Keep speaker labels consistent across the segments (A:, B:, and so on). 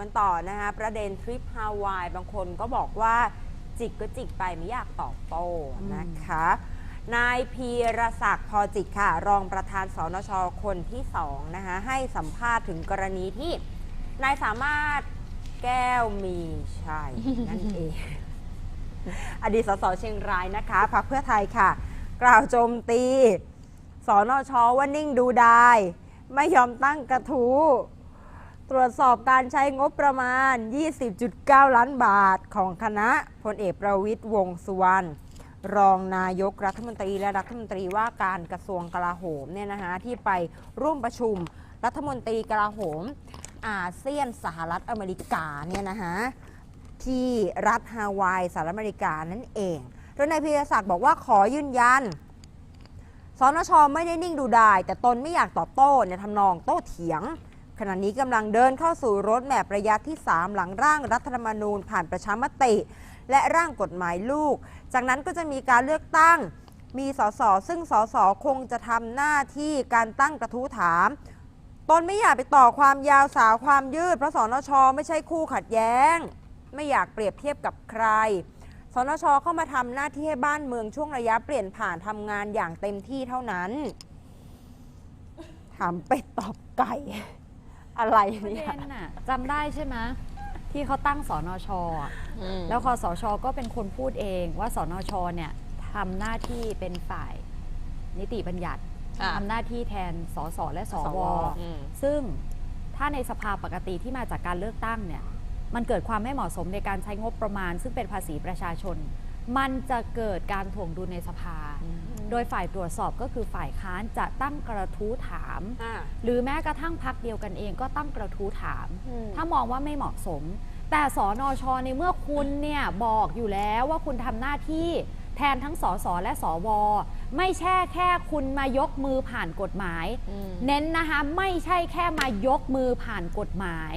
A: กันต่อนะคะประเด็นทริปฮาวายบางคนก็บอกว่าจิกก็จิกไปไม่อยากตอบโต้นะคะ นายพีรศักดิ์พอจิตค่ะ รองประธานสนชคนที่สองนะคะให้สัมภาษณ์ถึงกรณีที่นายสามารถแก้วมีชัยนั่นเอง อดีตสสเชียงรายนะคะพักเพื่อไทยค่ะ กล่าวโจมตีสนชว่านิ่งดูดาย ไม่ยอมตั้งกระทู้ ตรวจสอบการใช้งบประมาณ 20.9 ล้านบาทของคณะพลเอกประวิตยวงสุวรรณรองนายกรัฐมนตรีและรัฐมนตรีว่าการกระทรวงกลาโหมเนี่ยนะคะที่ไปร่วมประชุมรัฐมนตรีกลาโหม อาเซียนสหรัฐอเมริกาเนี่ยนะคะที่รัฐฮาวายสหรัฐอเมริกานั่นเองโดยนายพิรศักดิ์บอกว่าขอยืนยันสนชไม่ได้นิ่งดูดาย แต่ตนไม่อยากตอบโต้ในทำนองโต้เถียง ขณะนี้กำลังเดินเข้าสู่รถแมประยะที่ 3 หลังร่างรัฐธรรมนูญผ่านประชามติ และร่างกฎหมายลูก จากนั้นก็จะมีการเลือกตั้ง มีสสซึ่งสสคงจะทำหน้าที่การตั้งกระทู้ถามตนไม่อยากไปต่อความยาวสาวความยืดเพราะสนชไม่ใช่คู่ขัดแย้ง ไม่อยากเปรียบเทียบกับใครสนชเข้ามาทำหน้าที่ให้บ้านเมืองช่วงระยะเปลี่ยนผ่านทำงานอย่างเต็มที่เท่านั้น ถามไปดตอบไก่ อะไร
B: ประ
A: เนี่
B: เด็
A: ย
B: นน่ะจำได้ใช่ไหมที่เขาตั้งสนชอะ
C: อืม
B: แล้วคอสชก็เป็นคนพูดเองว่าสนชเนี่ยทำหน้าที่เป็นฝ่ายนิติบัญญัติ
C: ค่ะ
B: ทำหน้าที่แทนสสและส
A: ส
B: ว
A: ว
C: อืม
B: ซึ่งถ้าในสภาปกติที่มาจากการเลือกตั้งเนี่ย มันเกิดความไม่เหมาะสมในการใช้งบประมาณ ซึ่งเป็นภาษีประชาชน มันจะเกิดการถ่วงดุลในสภา โดยฝ่ายตรวจสอบก็คือฝ่ายค้านจะตั้งกระทู้ถาม
A: อ่า
B: หรือแม้กระทั่งพักเดียวกันเองก็ตั้งกระทู้ถาม
A: อืม
B: ถ้ามองว่าไม่เหมาะสม แต่สอนอชในเมื่อคุณเนี่ยบอกอยู่แล้วว่าคุณทำหน้าที่แทนทั้งสสและสว ไม่ใช่แค่คุณมายกมือผ่านกฎหมาย
C: อืม
B: เน้นนะคะ ไม่ใช่แค่มายกมือผ่านกฎหมาย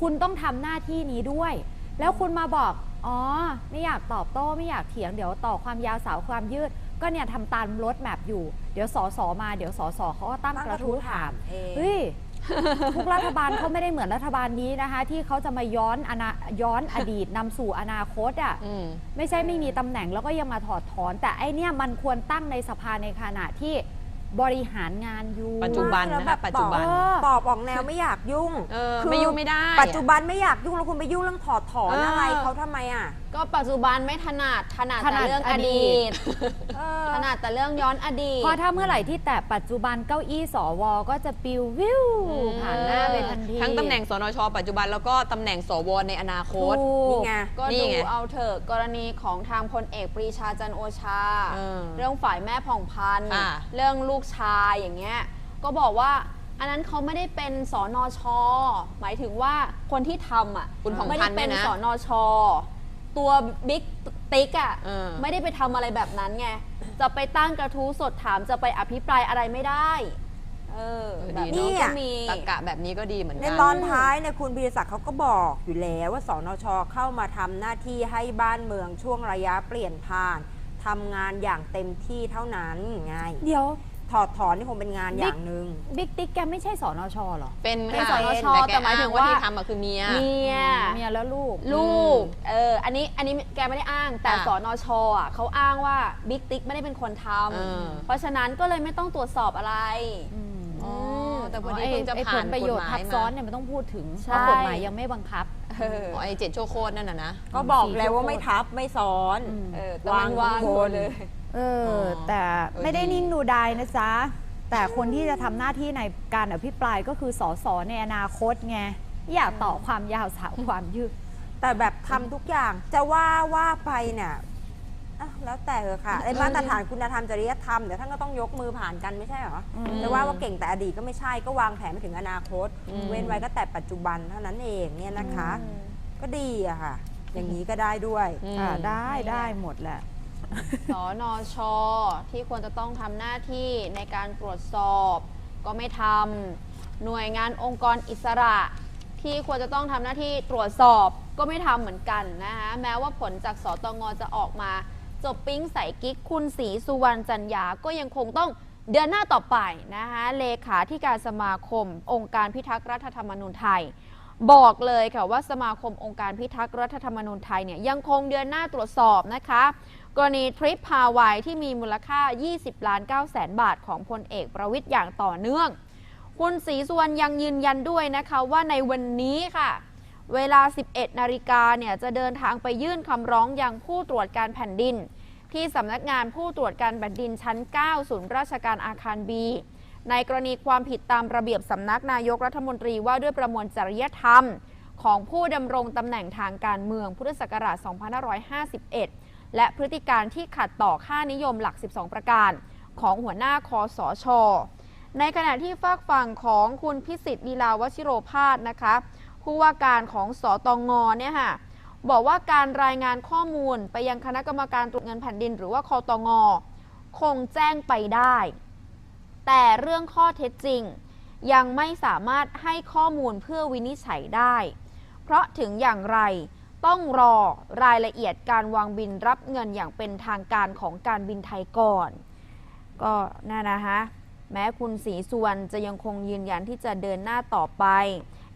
B: คุณต้องทำหน้าที่นี้ด้วย แล้วคุณมาบอก อ๋อ ไม่อยากตอบโต้ ไม่อยากเถียง เดี๋ยวต่อความยาวสาวความยืด ก็เนี่ยทำตามรถแมพอยู่ เดี๋ยวสอสอมาเดี๋ยวสอสอเขาก็ตั้งกระทู้ถาม
A: เอง
B: เฮ้ยทุกรัฐบาลเขาไม่ได้เหมือนรัฐบาลนี้นะคะ ที่เขาจะมาย้อนอนาย้อนอดีตนำสู่อนาคตอะ
C: อืม
B: ไม่ใช่ไม่มีตำแหน่งแล้วก็ยังมาถอดถอน แต่ไอเนี่ยมันควรตั้งในสภาในขณะที่บริหารงานอยู่
C: ปัจจุบัน
A: แล้ว
C: นะ
A: แบ
C: คะ
A: บ
C: ปัจจุบัน
B: เออ
A: ตอบออกแนวไม่อยากยุ่ง
C: เออ
A: คือ
C: ไม่ยุ่งไม่ได้
A: ปัจจุบันไม่อยากยุ่งแล้วคุณไปยุ่งเรื่องถอดถอน
C: เอออ
A: อะไรเขาทำไมอะ
D: ก็ปัจจุบันไม่ถนัดถนัด
B: ถนั
D: แต่
B: ด
D: เรื่อง
B: อ
D: อ
B: ดี
D: ดี
B: ต
D: ต
A: เออ
D: ถนัดแต่เรื่องย้อนอดีต
B: เพราะถ้าเมื่อไหร่ที่แตะปัจจุบันเก้าอี้สวก็จะปิววิวผ่านหน้าไปทันที
C: ทั้งตำแหน่งสนช ปัจจุบันแล้วก็ตำแหน่งสวในอนาคต
B: ถูก
A: นี่ไง
D: ก็
C: นี่
D: ดู
C: ไง
D: เอาเถอะกรณีของทางพลเอกปรีชาจันทร์โอชา
C: เออ
D: เรื่องฝ่ายแม่ผ่องพันธ์
C: ค่ะ
D: เรื่องลูกชายอย่างเงี้ยก็บอกว่าอันนั้นเขาไม่ได้เป็นสอนอชอหมายถึงว่าคนที่ทำอะ
C: คุณผ่อง
D: ไม่
C: พั
D: ได้
C: นธ์
D: เป็น
C: เนี่ยนะ
D: สอนอชอ ตัวบิ๊กติ๊กอะ
C: เออ
D: ไม่ได้ไปทำอะไรแบบนั้นไง จะไปตั้งกระทู้สดถามจะไปอภิปรายอะไรไม่ได้ เออ
C: เออ
D: แบ
C: ดี
D: บ
C: เน
D: นี้
C: อะ
D: ก็มี
C: ตรกะแบบนี้ก็ดีเหมือน
A: ใน
C: กัน
A: ตอนท้ายเนี่ยคุณพีรศักดิ์เขาก็บอกอยู่แล้วว่าสนชเข้ามาทำหน้าที่ให้บ้านเมืองช่วงระยะเปลี่ยนผ่านทำงานอย่างเต็มที่เท่านั้นไง
B: เดี๋ยว
A: ถอดถอนนี่คงเป็นงานอย่างหนึ่ง
B: บิ๊กติ๊กแกไม่ใช่สอนชเหรอ
C: เป็น
D: เป็น
C: ค่ะ
D: สนช
C: แก
D: แต่หมายถึงว่า
C: อ้ที่ทำอะคือเมีย
D: เมีย
B: เมียแล้วลูก
D: ลูก เออ อันนี้ อันนี้แกไม่ได้อ้าง แต่
C: อะ
D: สอนอชอะเขาอ้างว่าบิ๊กติ๊กไม่ได้เป็นคนท
C: เออำ
D: เพราะฉะนั้นก็เลยไม่ต้องตรวจสอบอะไร
B: อืม
C: อ๋อแต่พอดี
B: ไอ้
C: เพิ่งจะ
B: ไอ้
C: ผ่าน
B: ผลประ
C: ก
B: โย
C: ฎ
B: ช
C: ห
B: น์
C: มา
B: ทั
C: ย
B: บ
C: มา
B: ซ้อนเนี่ยมันต้องพูดถึง
D: ใช่
B: เพราะกฎหมายยังไม่บังคับ
D: เออ
C: อ๋อไอ้เจ็ดโชโคตรนั่นน่ะนะ
A: ก็บอกแล้วว่าไม่ทับไม่ซ้อน
B: อืม
D: เออแต่มันวาง
A: วาง
D: หมดเลย
B: เออ
C: อ
B: แต่
C: เออ
B: ไม่ได้
C: ดี
B: นิ่งดูดายนะจ๊ะ แต่คนที่จะทำหน้าที่ในการอภิปรายก็คือสสในอนาคตไง อยากต่อความยาวสาวความยืด
A: แต่แบบทำทุกอย่างจะว่าว่าไปเนี่ยอะแล้วแต่เถอะค่ะไอ้มาตรฐานคุณธรรมจริยธรรมเดี๋ยวท่านก็ต้องยกมือผ่านกันไม่ใช่เหรอ
B: อืม
A: จะว่าว่าเก่งแต่อดีตก็ไม่ใช่ก็วางแผนไปถึงอนาคต
C: อืม
A: เว้นไว้ก็แต่ปัจจุบันเท่านั้นเองเนี่ยนะคะ ก็ดีอะค่ะ อย่างนี้ก็ได้ด้วย
C: อืม
B: อ่าได้
D: นี่แหละ
B: ได้หมดแหละ
D: สอนอชอที่ควรจะต้องทำหน้าที่ในการตรวจสอบก็ไม่ทำหน่วยงานองค์กรอิสระ ที่ควรจะต้องทำหน้าที่ตรวจสอบก็ไม่ทำเหมือนกันนะคะแม้ว่าผลจากสตงจะออกมา จบปิ๊งใส่กิ๊กคุณศรีสุวรรณจันยาก็ยังคงต้องเดือนหน้าต่อไปนะคะเลขาที่การสมาคม องค์การพิทักษ์รัฐธรรมนูญไทย บอกเลยค่ะว่าสมาคมองค์การพิทักษ์รัฐธรรมนูญไทยเนี่ยยังคงเดือนหน้าตรวจสอบนะคะ กรณีทริปฮาวายที่มีมูลค่า 20 ล้าน9แสนบาทของพลเอกประวิทย์อย่างต่อเนื่อง คุณศรีสุวรรณยังยืนยันด้วยนะคะว่าในวันนี้ค่ะ เวลา 11 นาฬิกาเนี่ยจะเดินทางไปยื่นคำร้องยังผู้ตรวจการแผ่นดิน ที่สำนักงานผู้ตรวจการแผ่นดินชั้น 9 ศูนย์ราชการอาคารบีในกรณีความผิดตามระเบียบสำนักนายกรัฐมนตรีว่าด้วยประมวลจริยธรรม ของผู้ดำรงตำแหน่งทางการเมืองพุทธศักราช 2551 และพฤติการที่ขัดต่อค่านิยมหลัก 12 ประการ ของหัวหน้าคอสอชในขณะที่ฝากฝั่งของคุณพิสิทธิ์ลีลาวชิโรพาสนะคะผู้ว่าการของสอตงเนี่ยค่ะบอกว่าการรายงานข้อมูลไปยังคณะกรรมการตรวจเงินแผ่นดิน หรือว่าคอตงคงแจ้งไปได้ แต่เรื่องข้อเท็จจริง ยังไม่สามารถให้ข้อมูลเพื่อวินิจฉัยได้ เพราะถึงอย่างไร ต้องรอรายละเอียดการวางบินรับเงินอย่างเป็นทางการของการบินไทยก่อน ก็น่านะคะแม้คุณศรีสุวรรณจะยังคงยืนยันที่จะเดินหน้าต่อไป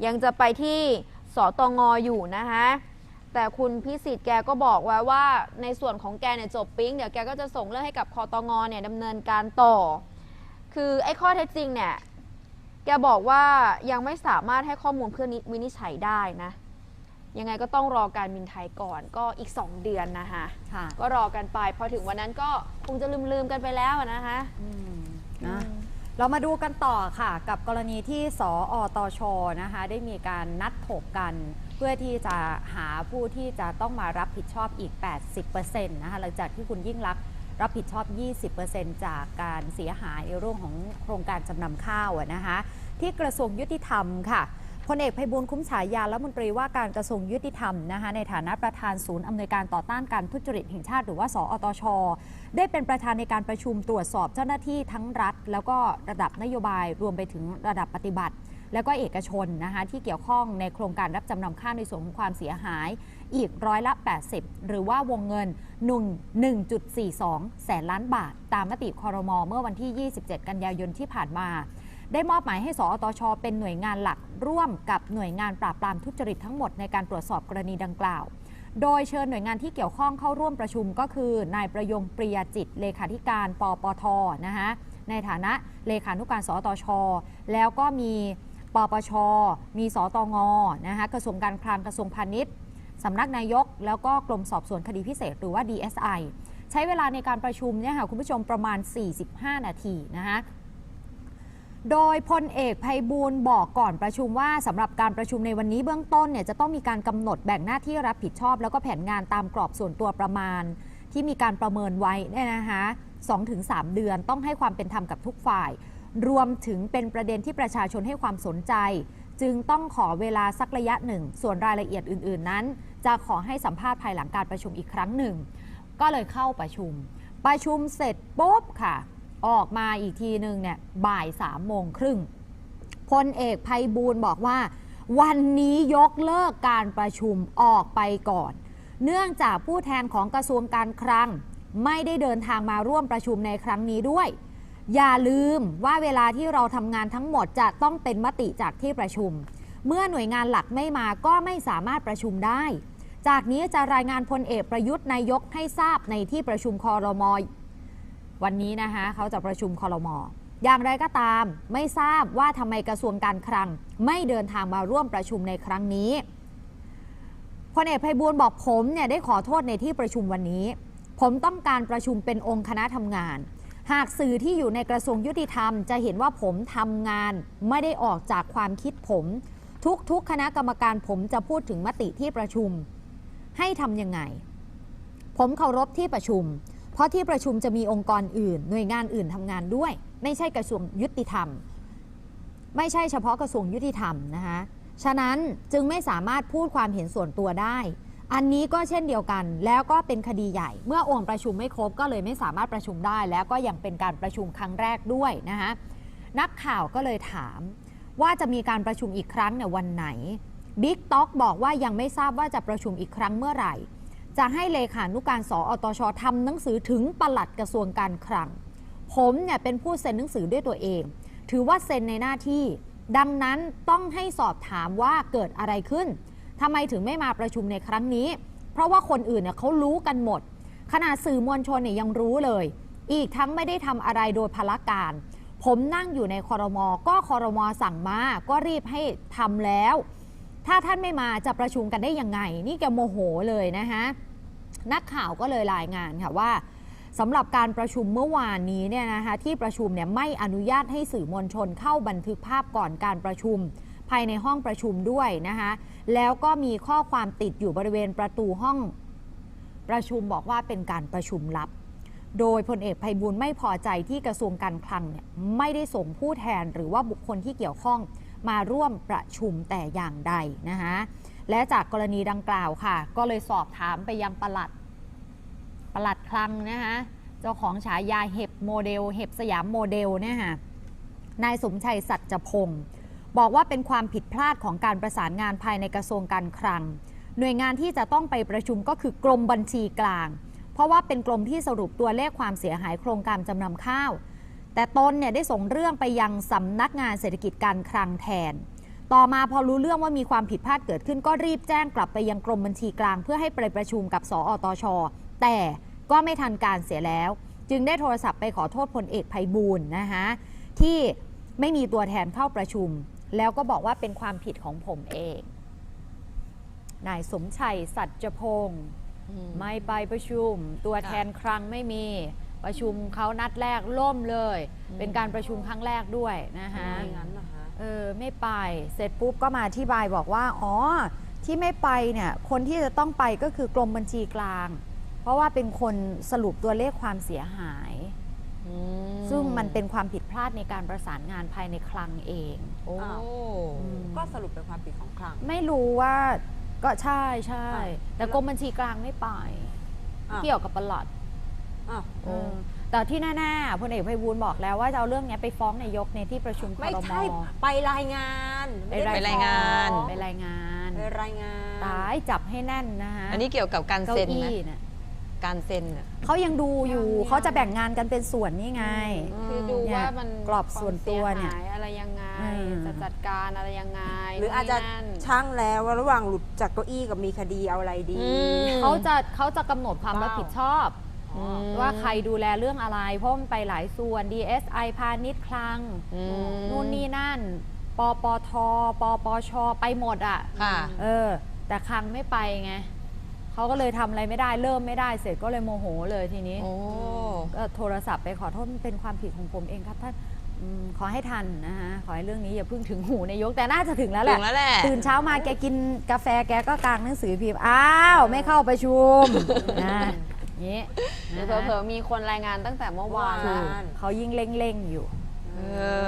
D: ยังจะไปที่สตงอยู่นะคะแต่คุณพิสิทธิ์แกก็บอกไว้ว่า ในส่วนของแกเนี่ยจบปิ๊งเดี๋ยวแกก็จะส่งเรื่องให้กับคอตงเนี่ยดำเนินการต่อ คือไอ้ข้อเท็จจริงเนี่ยแกบอกว่ายังไม่สามารถให้ข้อมูลเพื่อนิวินิจฉัยได้นะ ยังไงก็ต้องรอการบินไทยก่อนก็อีก 2 เดือนนะคะ
B: ค่ะ
D: ก็รอกันไปพอถึงวันนั้นก็คงจะลืมๆกันไปแล้วอะนะคะ
B: อืมนะเรามาดูกันต่อค่ะ กับกรณีที่สออตชนะคะ ได้มีการนัดถกกัน เพื่อที่จะหาผู้ที่จะต้องมารับผิดชอบอีก 80%นะคะหลังจากที่คุณยิ่งรักษณ์รับผิดชอบ 20%จากการเสียหายในเรื่องของโครงการจำนำข้าวอะนะคะ ที่กระทรวงยุติธรรมค่ะ พลเอกไพบูลย์คุ้มฉายาและมนตรีว่าการกระทรวงยุติธรรมนะคะในฐานะประธานศูนย์อำนวยการต่อต้านการทุจริตแห่งชาติหรือว่า สอตช ได้เป็นประธานในการประชุมตรวจสอบเจ้าหน้าที่ทั้งรัฐ แล้วก็ระดับนโยบายรวมไปถึงระดับปฏิบัติ แล้วก็เอกชนนะคะที่เกี่ยวข้องในโครงการรับจำนำข้าวในส่วนของความเสียหายอีกร้อยละ 80 หรือว่าวงเงิน 1.42 แสนล้านบาท ตามมติคอรมอเมื่อวันที่ 27 กันยายนที่ผ่านมา ได้มอบหมายให้สอตช เป็นหน่วยงานหลักร่วมกับหน่วยงานปราบปรามทุจริตทั้งหมดในการตรวจสอบกรณีดังกล่าว โดยเชิญหน่วยงานที่เกี่ยวข้องเข้าร่วมประชุมก็คือนายประยงปริยจิตเลขาธิการปปทนะคะในฐานะเลขานุการสตช แล้วก็มีปปช มีสตงนะคะกระทรวงการคลังกระทรวงพาณิชย์สำนักนายก แล้วก็กรมสอบสวนคดีพิเศษหรือว่า DSI ใช้เวลาในการประชุมเนี่ยค่ะคุณผู้ชมประมาณ 45 นาทีนะคะ โดยพลเอกไพบูลบอกก่อนประชุมว่าสำหรับการประชุมในวันนี้เบื้องต้นเนี่ยจะต้องมีการกำหนดแบ่งหน้าที่รับผิดชอบ แล้วก็แผนงานตามกรอบส่วนตัวประมาณ ที่มีการประเมินไว้เนี่ยนะคะ2-3 เดือนต้องให้ความเป็นธรรมกับทุกฝ่าย รวมถึงเป็นประเด็นที่ประชาชนให้ความสนใจ จึงต้องขอเวลาสักระยะหนึ่ง ส่วนรายละเอียดอื่น ๆ นั้น จะขอให้สัมภาษณ์ภายหลังการประชุมอีกครั้งหนึ่ง ก็เลยเข้าประชุม ประชุมเสร็จปุ๊บค่ะ ออกมาอีกทีหนึ่งเนี่ยบ่ายสามโมงครึ่งพลเอกภัยบูลย์บอกว่า วันนี้ยกเลิกการประชุมออกไปก่อน เนื่องจากผู้แทนของกระทรวงการคลังไม่ได้เดินทางมาร่วมประชุมในครั้งนี้ด้วย อย่าลืมว่าเวลาที่เราทำงานทั้งหมดจะต้องเป็นมติจากที่ประชุม เมื่อหน่วยงานหลักไม่มาก็ไม่สามารถประชุมได้ จากนี้จะรายงานพลเอกประยุทธ์นายกให้ทราบในที่ประชุมคอรมอ วันนี้นะคะเขาจะประชุมคอรมออย่างไรก็ตาม ไม่ทราบว่าทำไมกระทรวงการคลัง ไม่เดินทางมาร่วมประชุมในครั้งนี้พลเอกไพบูลบอกผมเนี่ยได้ขอโทษในที่ประชุมวันนี้ ผมต้องการประชุมเป็นองค์คณะทำงาน หากสื่อที่อยู่ในกระทรวงยุติธรรม จะเห็นว่าผมทำงานไม่ได้ออกจากความคิดผม ทุกๆ คณะกรรมการผมจะพูดถึงมติที่ประชุม ให้ทำยังไง ผมเคารพที่ประชุม เพราะที่ประชุมจะมีองค์กรอื่น หน่วยงานอื่นทำงานด้วย ไม่ใช่กระทรวงยุติธรรม ไม่ใช่เฉพาะกระทรวงยุติธรรมนะคะฉะนั้นจึงไม่สามารถพูดความเห็นส่วนตัวได้ อันนี้ก็เช่นเดียวกัน แล้วก็เป็นคดีใหญ่ เมื่อองค์ประชุมไม่ครบก็เลยไม่สามารถประชุมได้ แล้วก็ยังเป็นการประชุมครั้งแรกด้วยนะคะนักข่าวก็เลยถามว่าจะมีการประชุมอีกครั้งเนี่ยวันไหนบิ๊กต็อกบอกว่ายังไม่ทราบว่าจะประชุมอีกครั้งเมื่อไหร่ จะให้เลขานุการสออตชทำหนังสือถึงปลัดกระทรวงการคลัง ผมเนี่ยเป็นผู้เซ็นหนังสือด้วยตัวเอง ถือว่าเซ็นในหน้าที่ ดังนั้นต้องให้สอบถามว่าเกิดอะไรขึ้นทำไมถึงไม่มาประชุมในครั้งนี้ เพราะว่าคนอื่นเนี่ยเขารู้กันหมด ขนาดสื่อมวลชนเนี่ยยังรู้เลย อีกทั้งไม่ได้ทำอะไรโดยพละการ ผมนั่งอยู่ในคอรมอก็คอรมอสั่งมา ก็รีบให้ทำแล้ว ถ้าท่านไม่มาจะประชุมกันได้ยังไง นี่แกโมโหเลยนะคะนักข่าวก็เลยรายงานค่ะว่าสำหรับการประชุมเมื่อวานนี้เนี่ยนะคะที่ประชุมเนี่ยไม่อนุญาตให้สื่อมวลชนเข้าบันทึกภาพก่อนการประชุม ภายในห้องประชุมด้วยนะคะแล้วก็มีข้อความติดอยู่บริเวณประตูห้องประชุมบอกว่าเป็นการประชุมลับ โดยพลเอกไพบูลย์ไม่พอใจที่กระทรวงการคลังเนี่ยไม่ได้ส่งผู้แทนหรือว่าบุคคลที่เกี่ยวข้อง มาร่วมประชุมแต่อย่างใดนะคะและจากกรณีดังกล่าวค่ะ ก็เลยสอบถามไปยังปลัดปลัดคลังนะคะเจ้าของฉายาเห็บโมเดล เห็บสยามโมเดลเนี่ยค่ะนายสมชัยสัจพงศ์บอกว่าเป็นความผิดพลาดของการประสานงานภายในกระทรวงการคลัง หน่วยงานที่จะต้องไปประชุมก็คือกรมบัญชีกลาง เพราะว่าเป็นกรมที่สรุปตัวเลขความเสียหายโครงการจำนำข้าว แต่ตนเนี่ยได้ส่งเรื่องไปยังสำนักงานเศรษฐกิจการคลังแทน ต่อมาพอรู้เรื่องว่ามีความผิดพลาดเกิดขึ้น ก็รีบแจ้งกลับไปยังกรมบัญชีกลาง เพื่อให้ไปประชุมกับสอตช แต่ก็ไม่ทันการเสียแล้ว จึงได้โทรศัพท์ไปขอโทษพลเอกไพบูลนะคะที่ไม่มีตัวแทนเข้าประชุม แล้วก็บอกว่าเป็นความผิดของผมเองนายสมชัยสัจพงศ์ไม่ไปประชุม ตัวแทนครั้งไม่มี ประชุมเขานัดแรกล่มเลย เป็นการประชุมครั้งแรกด้วยนะคะ
A: ไม่งั้นนะคะ
B: เออไม่ไปเสร็จปุ๊บก็มาอธิบายบอกว่า อ๋อ ที่ไม่ไปเนี่ยคนที่จะต้องไปก็คือกรมบัญชีกลาง เพราะว่าเป็นคนสรุปตัวเลขความเสียหาย
C: อื
B: ซึ่งมันเป็นความผิดพลาดในการประสานงานภายในคลังเอง
C: โอ้
A: อ้าวก็สรุปเป็นความผิดของคลัง
B: ไม่รู้ว่าก็ใช่ใช่
A: อ้าว
B: แต่กรมบัญชีกลางไม่ไป
A: อ้าว
B: เกี่ยวกับประหลัด
A: อ้าว
B: เออแต่ที่แน่ๆพลเอกไพบูลย์บอกแล้วว่าจะเอาเรื่องเนี้ยไปฟ้องนายกในที่ประชุมค
A: ไม่
B: รม
A: ใช่ไปรายงาน
B: ไป
A: ม่ด้
C: ไปรายงาน
A: ฟ้อ
B: ไปรายงาน
A: ไปรายงาน
B: ตายจับให้แน่นนะคะ
C: อันนี้เกี่ยวกับการ
B: เก้า
C: เซ็น
B: อี้
C: นะ
B: เนี่ย
C: การเซ็นน่ะ
B: เขายังดูอยู่
D: ยัง
B: เขาจะแบ่งงานกันเป็นส่วนนี่ไง
D: คือดู
B: เนี่ย
D: ว่ามัน
B: กรอบส่วนตัวเนี่ย
D: ความสีหาอะไรยังไง
B: อืม
D: จะจัดการอะไรยังไง
A: หรืออาจจะ
D: นู่นนี่นั่น
A: ช่างแล้วว่าระหว่างหลุดจากเก้าอี้กับมีคดีเอาอะไรดี
C: อืม
B: เขาจะเขาจะกำหนดความ
A: ว้าว
B: รับผิดชอบ
A: อ๋อ
B: ว่าใครดูแลเรื่องอะไร เพราะมันไปหลายส่วน DSI พาณิชย์คลัง
C: อืม
B: นู่นนี่นั่น ปปทปปชไปหมดอะ
C: ค่ะ
B: เออ แต่คลังไม่ไปไงเขาก็เลยทำอะไรไม่ได้เริ่มไม่ได้เสร็จก็เลยโมโหเลยทีนี้
C: โอ้
B: ก็โทรศัพท์ไปขอโทษมันเป็นความผิดของผมเองครับท่านอืมขอให้ทันนะคะขอให้เรื่องนี้อย่าเพิ่งถึงหูนายกแต่น่าจะถึงแล้วแห
C: ถึ
B: ละ
C: งแล้วแหละ
B: ตื่นเช้ามาแกกินกาแฟแกก็กางหนังสือพิมพ์อ้าว ไม่เข้าประชุมนะ นี้
D: หรือ
B: นะคะ
D: เผลอๆมีคนรายงานตั้งแต่เมื่อวาน
A: เมื่อ
D: แล้ว
A: วาน
B: เขายิ่งเร่งๆอยู่
C: เอ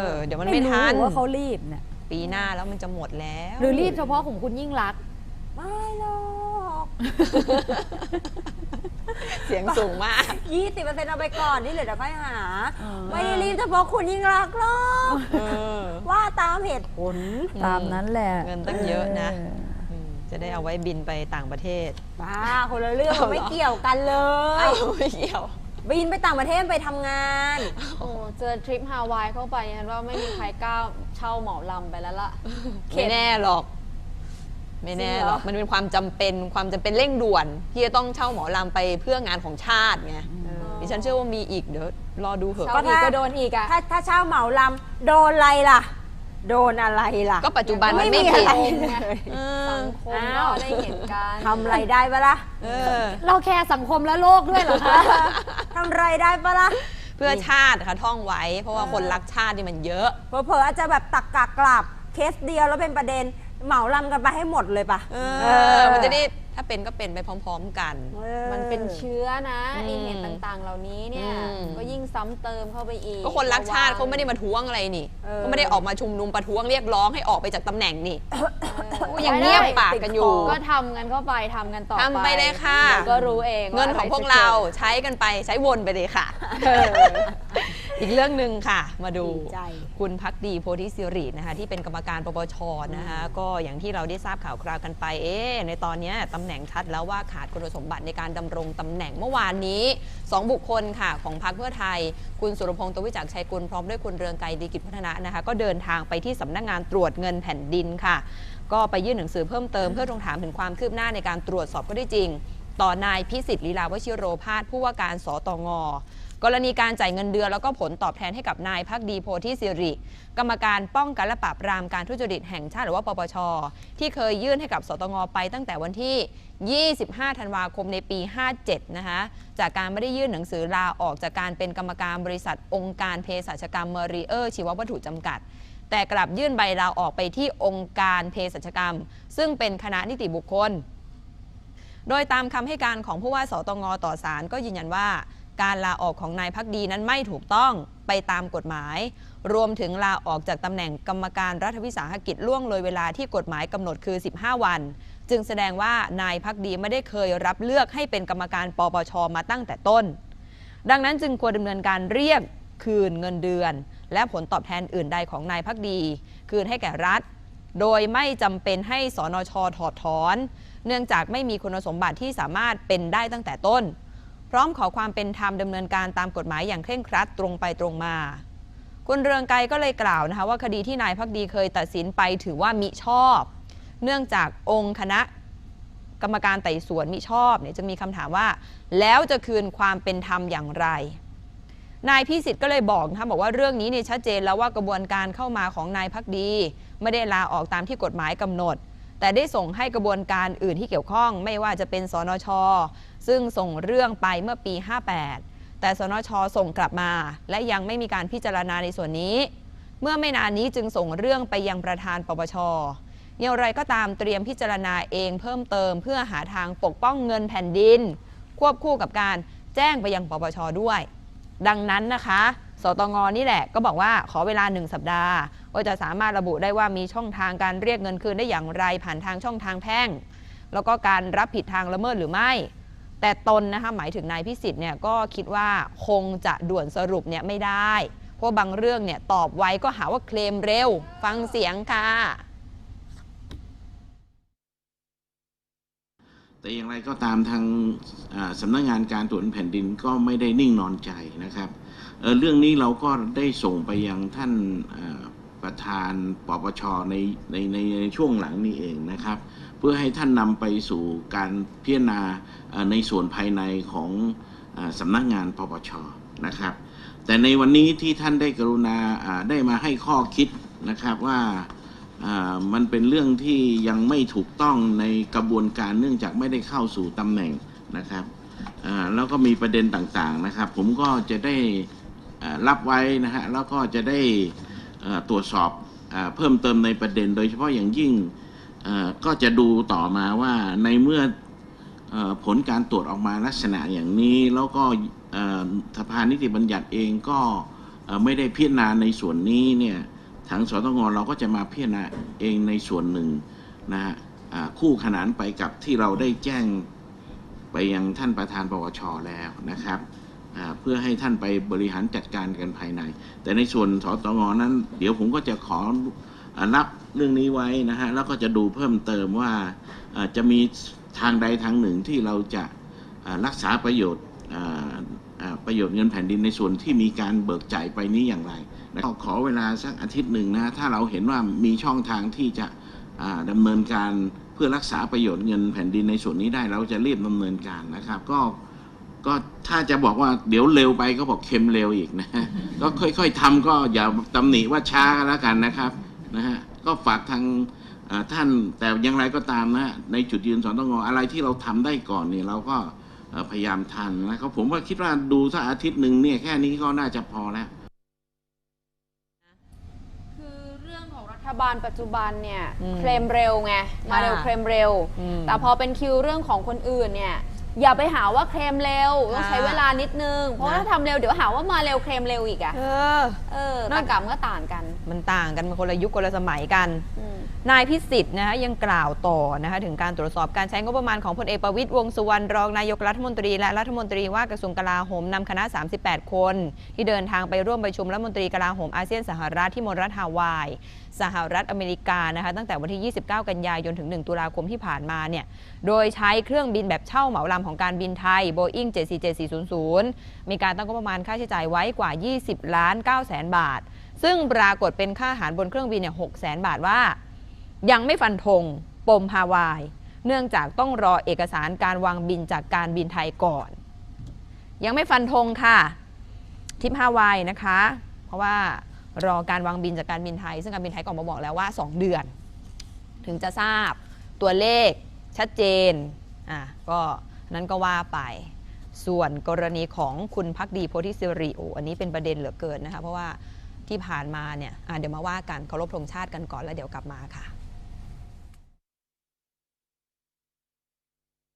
C: อ เดี๋ยวมันไม่ทัน
B: รู้ว่าเขารีบเนี่ย
C: ปีหน้าแล้วมันจะหมดแล้ว
B: หรือรีบเฉพาะของคุณยิ่งรักษณ์
A: ไม่หรอก
C: เสียงสูงมาก
A: ยี่สิบเปอร์เซ็นต์เอาไปก่อนที่เหลือเดี๋ยวค่อยหา
B: เออ
A: ไม่ได้รีบเฉพาะคุณยิ่งรักหรอกว่าตามเหตุผล
B: ตามนั้นแหละ
C: เงินตั้งเยอะนะอืม จะได้เอาไว้บินไปต่างประเทศ
A: บ้าคนละเรื่องมันไม่เกี่ยวกันเล
C: เอ้าย ไม่เกี่ยว
A: บินไปต่างประเทศไปทำงาน
D: โอ้เจอทริปฮาวายเข้าไปฉันว่าไม่มีใครกล้าเช่าเหมาลำไปแล้วล่ะ
C: ไม่แน่หรอก ไม่แน่
A: จริงเหรอ
C: หรอกมันเป็นความจำเป็นความจำเป็นเร่งด่วน ที่จะต้องเช่าหมอลำไปเพื่องานของชาติไงดิฉันเชื่อว่ามีอีกเดี๋ยวรอดูเหอะ
D: เช่าอีกก็โดนอีกอะ
A: ถ้าถ้าเช่าเหมาลำโดนอะไรล่ะ โดนอะไรล่ะ
C: ก็ปัจจุบันมัน
A: ไม่
C: ไม่
A: มี
C: ผิด
A: อะไร
C: เออ
D: สังคม
A: อ้า
D: ก็
A: ว
D: ได้เห็นกัน
A: ทำอะไรได้ปะล่ะ
C: เออ
B: เราแคร์สังคมและโลกด้วยเหรอคะ
A: ทำอะไรได้ปะล่ะ
C: เพื่อชาติค่ะท่องไว้ เพราะว่าคนรักชาตินี่มันเยอะ
A: เผลอๆอาจจะแบบตักกะกลับเคสเดียวแล้วเป็นประเด็นเหมาลำกันไปให้หมดเลยปะ
C: เออมันจะได้ ถ้าเป็นก็เป็นไปพร้อม ๆ กัน
A: เออ
D: มันเป็นเชื้อนะ
C: อืม
D: ไอเหตุต่างๆ เหล่านี้เนี่ย
C: อืม
D: ก็ยิ่งซ้ำเติมเข้าไปอีก
C: ก็คนรักชาติ
D: ระวัง
C: เขาไม่ได้มาท้วงอะไรนี่
A: เออ
C: เขาไม่ได้ออกมาชุมนุมประท้วงเรียกร้องให้ออกไปจากตำแหน่งนี่
D: เออ
C: ก็ยังเงียบปากกันอยู่
D: ก็ทำกันเข้าไปทำกันต่อไป
C: ทำไปเลยค่ะ
D: เดี๋ยวก็รู้เอง
C: เงินของพวกเราใช้กันไปใช้วนไปเลยค่ะ อีกเรื่องหนึ่งค่ะ มาดู
A: ดีใจ
C: คุณพักดีโพธิสิรินะคะที่เป็นกรรมการปปชนะคะก็อย่างที่เราได้ทราบข่าวคราวกันไปเอ๊ะในตอนเนี้ยตำแหน่งชัดแล้วว่าขาดคุณสมบัติในการดำรงตำแหน่งเมื่อวานนี้ 2 บุคคลค่ะของพรรคเพื่อไทย คุณสุรพงศ์ตวิจักรชัยกุลพร้อมด้วยคุณเรืองไกรดีกิจพัฒนะนะคะก็เดินทางไปที่สำนักงานตรวจเงินแผ่นดินค่ะ ก็ไปยื่นหนังสือเพิ่มเติมเพื่อทวงถามถึงความคืบหน้าในการตรวจสอบข้อเท็จจริง ต่อนายพิสิทธิ์ลีลาวชิโรพาสผู้ว่าการสตง กรณีการจ่ายเงินเดือนแล้วก็ผลตอบแทนให้กับนายพักดีโพธิสิริ กรรมการป้องกันและปราบปรามการทุจริตแห่งชาติหรือว่าปปช ที่เคยยื่นให้กับสตงไปตั้งแต่วันที่ 25 ธันวาคมในปี 57 นะคะจากการไม่ได้ยื่นหนังสือลาออกจากการเป็นกรรมการบริษัทองค์การเภสัชกรรมเมอริเออร์ชีววัตถุจำกัดแต่กลับยื่นใบลาออกไปที่องค์การเภสัชกรรม ซึ่งเป็นคณะนิติบุคคล โดยตามคำให้การของผู้ว่าสตงต่อศาลก็ยืนยันว่า การลาออกของนายพักดีนั้นไม่ถูกต้องไปตามกฎหมาย รวมถึงลาออกจากตำแหน่งกรรมการรัฐวิสาหกิจล่วงเลยเวลาที่กฎหมายกำหนดคือ 15 วัน จึงแสดงว่านายพักดีไม่ได้เคยรับเลือกให้เป็นกรรมการปปชมาตั้งแต่ต้น ดังนั้นจึงควรดำเนินการเรียกคืนเงินเดือน และผลตอบแทนอื่นใดของนายพักดี คืนให้แก่รัฐ โดยไม่จำเป็นให้สนชถอดถอน เนื่องจากไม่มีคุณสมบัติที่สามารถเป็นได้ตั้งแต่ต้น พร้อมขอความเป็นธรรมดำเนินการตามกฎหมายอย่างเคร่งครัดตรงไปตรงมา คุณเรืองไกรก็เลยกล่าวนะคะว่าคดีที่นายพักดีเคยตัดสินไปถือว่ามิชอบ เนื่องจากองค์คณะกรรมการไต่สวนมิชอบเนี่ยจึงมีคำถามว่า แล้วจะคืนความเป็นธรรมอย่างไร นายพิสิทธิ์ก็เลยบอกนะคะบอกว่าเรื่องนี้เนี่ยชัดเจนแล้วว่ากระบวนการเข้ามาของนายพักดี ไม่ได้ลาออกตามที่กฎหมายกำหนด แต่ได้ส่งให้กระบวนการอื่นที่เกี่ยวข้อง ไม่ว่าจะเป็นสนช ซึ่งส่งเรื่องไปเมื่อปี 58 แต่สนช ส่งกลับมา และยังไม่มีการพิจารณาในส่วนนี้ เมื่อไม่นานนี้จึงส่งเรื่องไปยังประธานปปชอย่างไรก็ตามเตรียมพิจารณาเองเพิ่มเติม เพื่อหาทางปกป้องเงินแผ่นดิน ควบคู่กับการแจ้งไปยังปปชด้วย ดังนั้นนะคะ สตงนี่แหละก็บอกว่าขอเวลาหนึ่งสัปดาห์ว่าจะสามารถระบุได้ว่ามีช่องทางการเรียกเงินคืนได้อย่างไรผ่านทางช่องทางแพ่ง แล้วก็การรับผิดทางละเมิดหรือไม่ แต่ตนนะคะหมายถึงนายพิสิทธิ์เนี่ยก็คิดว่าคงจะด่วนสรุปเนี่ยไม่ได้ เพราะบางเรื่องเนี่ยตอบไว้ก็หาว่าเคลมเร็ว ฟังเสียงค่ะ
E: แต่อย่างไรก็ตามทางสำนักงานการตรวจแผ่นดินก็ไม่ได้นิ่งนอนใจนะครับเเรื่องนี้เราก็ได้ส่งไปยังท่านประธานปปชในในในในช่วงหลังนี้เองนะครับ เพื่อให้ท่านนำไปสู่การพิจารณาในส่วนภายในของอสำนักงานปปชนะครับ แต่ในวันนี้ที่ท่านได้กรุณาได้มาให้ข้อคิดนะครับว่า มันเป็นเรื่องที่ยังไม่ถูกต้องในกระบวนการเนื่องจากไม่ได้เข้าสู่ตำแหน่งนะครับแล้วก็มีประเด็นต่างๆนะครับ ผมก็จะได้รับไว้นะฮะแล้วก็จะได้ตรวจสอบอเพิ่มเติมในประเด็น โดยเฉพาะอย่างยิ่งก็จะดูต่อมาว่าในเมื่ออผลการตรวจออกมาลักษณะอย่างนี้ แล้วก็สภานิติบัญญัติเองก็ไม่ได้พิจารณาในส่วนนี้เนี่ย ทางสตงเราก็จะมาพิจารณาเองในส่วนหนึ่งนะฮะคู่ขนานไปกับที่เราได้แจ้งไปยังท่านประธานปวชแล้วนะครับเพื่อให้ท่านไปบริหารจัดการกันภายใน แต่ในส่วนสตงนั้น เดี๋ยวผมก็จะขอรับเรื่องนี้ไว้นะฮะแล้วก็จะดูเพิ่มเติมว่าจะมีทางใดทางหนึ่งที่เราจะรักษาประโยชน์ ประโยชน์เงินแผ่นดินในส่วนที่มีการเบิกจ่ายไปนี้อย่างไรก็ขอเวลาสักอาทิตย์หนึ่งนะถ้าเราเห็นว่ามีช่องทางที่จะอ่าดำเนินการเพื่อรักษาประโยชน์เงินแผ่นดินในส่วนนี้ได้เราจะรีบดำเนินการนะครับ ก็ก็ถ้าจะบอกว่าเดี๋ยวเร็วไปก็บอกเค็มเร็วอีกนะก็ค่อย ๆทำก็อย่าตำหนิว่าช้ากันแล้วกันนะครับนะฮะก็ฝากทางอ่าท่านแต่อย่างไรก็ตามนะในจุดยืนสอนต้องงอะไรที่เราทำได้ก่อนเนี่ยเราก็ พยายามทันนะครับผมว่าคิดว่าดูสักอาทิตย์หนึ่งเนี่ยแค่นี้ก็น่าจะพอแล้ว
D: คือเรื่องของรัฐบาลปัจจุบันเนี่ย
C: อืม
D: เคลมเร็วไงมาเร็ว
C: ค่ะ
D: เคลมเร็ว
C: อืม
D: แต่พอเป็นคิวเรื่องของคนอื่นเนี่ยอย่าไปหาว่าเคลมเร็วต้อง
C: ค่ะ
D: ใช้เวลานิดนึง เพราะว่า
C: นะ
D: ถ้าทำเร็วเดี๋ยวหาว่ามาเร็วเคลมเร็วอีกอะ
C: เออ
D: เออ
C: นั่
D: ตานกรรมก็ต่างกัน
C: มันต่างกันมันคนละยุคคนละสมัยกัน
D: อืม
C: นายพิสิทธิ์นะคะยังกล่าวต่อนะคะถึงการตรวจสอบการใช้งบประมาณของพลเอกประวิตยวงสุวรรณรองนายกรัฐมนตรีและรัฐมนตรีว่ากระทรวงกลาโหมนำคณะ 38 คน ที่เดินทางไปร่วมประชุมรัฐมนตรีกลาโหมอาเซียนสหรัฐที่มณฑลรัฐฮาวาย สหรัฐอเมริกานะคะตั้งแต่วันที่ 29 กันยายนถึง 1 ตุลาคมที่ผ่านมาเนี่ยโดยใช้เครื่องบินแบบเช่าเหมาลำของการบินไทย Boeing 747-400 มีการตั้งงบประมาณค่าใช้จ่ายไว้กว่า 20 ล้าน9แสนบาท ซึ่งปรากฏเป็นค่าอาหารบนเครื่องบินเนี่ย6แสนบาทว่า ยังไม่ฟันธงปมฮาวาย เนื่องจากต้องรอเอกสารการวางบินจากการบินไทยก่อน ยังไม่ฟันธงค่ะทริปฮาวายนะคะ เพราะว่ารอการวางบินจากการบินไทย ซึ่งการบินไทยก็ออกมาบอกแล้วว่า 2 เดือน ถึงจะทราบตัวเลขชัดเจนอะก็นั้นก็ว่าไปส่วนกรณีของคุณพักดีโพธิสิริโออันนี้เป็นประเด็นเหลือเกินนะคะ เพราะว่าที่ผ่านมาเนี่ยเดี๋ยวมาว่ากันเคารพธงชาติกันก่อนแล้วเดี๋ยวกลับมาค่ะ